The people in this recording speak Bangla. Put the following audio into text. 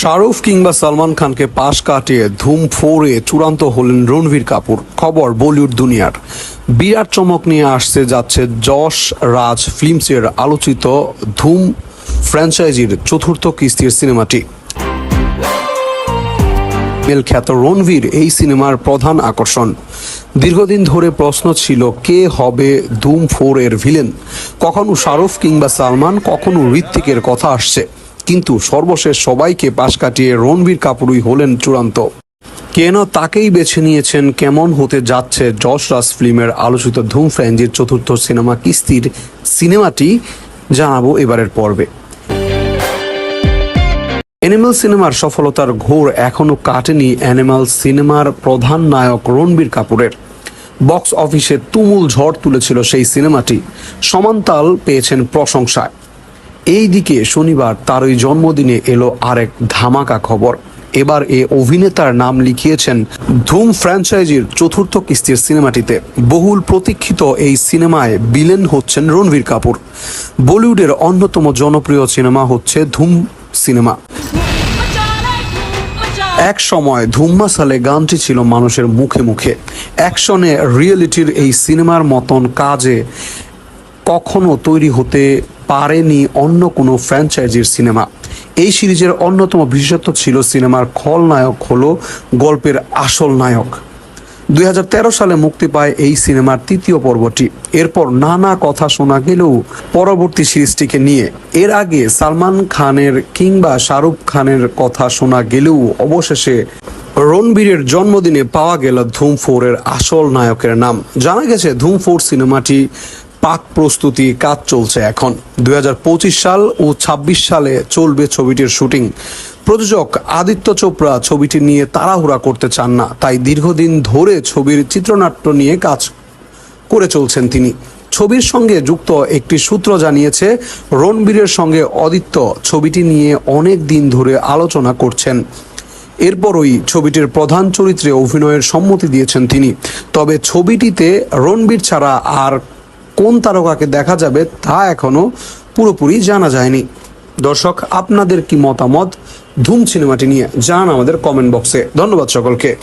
শাহরুখ কিংবা সালমান খানকে পাশ কাটিয়ে ধুম ফোরে চূড়ান্ত হলেন রণবীর কাপুর। খবর বলিউড দুনিয়ার। বিরাট চমক নিয়ে আসছে, যাচ্ছে যশ রাজ ফিল্মসের আলোচিত ধুম ফ্র্যাঞ্চাইজির চতুর্থ কিস্তির সিনেমাটি। খ্যাত রণবীর এই সিনেমার প্রধান আকর্ষণ। দীর্ঘদিন ধরে প্রশ্ন ছিল, কে হবে ধুম ফোর এর ভিলেন? কখনো শাহরুখ কিংবা সালমান, কখনো ঋত্বিকের কথা আসছে। কিন্তু সর্বশেষ সবাইকে পাশ কাটিয়ে রণবীর কাপুরই হলেন চূড়ান্ত। কেন তাকেই বেছে নিয়েছেন, কেমন হতে যাচ্ছে যশ রাজ ফিল্মের আলোচিত ধুম ফ্র্যাঞ্জির চতুর্থ সিনেমা কিস্তির সিনেমাটি, জানাব এবারের পর্বে। অ্যানিমাল সিনেমার সফলতার ঘোর এখনও কাটেনি অ্যানিমাল সিনেমার প্রধান নায়ক রণবীর কাপুরের। বক্স অফিসে তুমুল ঝড় তুলেছিল সেই সিনেমাটি। সমান্তাল পেয়েছেন প্রশংসায়। এই দিকে শনিবার তারই জন্মদিনে এলো আরেক ধামাকা খবর। এবার এ অভিনেতার নাম লিখিয়েছেন ধুম ফ্র্যাঞ্চাইজির চতুর্থ কিস্তির সিনেমাটিতে। বহুল প্রতীক্ষিত এই সিনেমায় বিলেন হচ্ছেন রণবীর কাপুর। বলিউডের অন্যতম জনপ্রিয় সিনেমা হচ্ছে ধুম সিনেমা। এক সময় ধুম্মা সালে গানটি ছিল মানুষের মুখে মুখে। অ্যাকশনে রিয়েলিটির এই সিনেমার মতন কাজে কখনো তৈরি হতে পারেনি অন্য কোনো ফ্র্যাঞ্চাইজির সিনেমা। এই সিরিজের অন্যতম বিশেষত্ব ছিল সিনেমার খলনায়ক হলো গল্পের আসল নায়ক। দুই হাজার তেরো সালে মুক্তি পায় এই সিনেমার তৃতীয় পর্বটি। এরপর নানা কথা শোনা গেলেও পরবর্তী সিরিজটিকে নিয়ে। এর আগে সালমান খানের কিংবা শাহরুখ খানের কথা শোনা গেলেও অবশেষে রণবীরের জন্মদিনে পাওয়া গেল ধুম ফোরের আসল নায়কের নাম। জানা গেছে, ধুম ফোর সিনেমাটি পাক প্রস্তুতি কাজ চলছে এখন। দু হাজার পঁচিশ সাল ও ২৬ সালে চলবে ছবিটির শুটিং। প্রযোজক আদিত্য চোপড়া ছবিটি নিয়ে তাড়াহুড়া করতে চান না, তাই দীর্ঘদিন ধরে ছবির চিত্রনাট্য নিয়ে কাজ করে চলছেন তিনি। ছবির সঙ্গে যুক্ত একটি সূত্র জানিয়েছে, রণবীরের সঙ্গে অদিত্য ছবিটি নিয়ে অনেক দিন ধরে আলোচনা করছেন। এরপরই ছবিটির প্রধান চরিত্রে অভিনয়ের সম্মতি দিয়েছেন তিনি। তবে ছবিটিতে রণবীর ছাড়া আর কোন তারকাকে দেখা যাবে তা এখনও পুরোপুরি জানা যায়নি। দর্শক, আপনাদের কি মতামত? ধুম সিনেমাটি নিয়ে যান আমাদের কমেন্ট বক্সে। ধন্যবাদ সকলকে।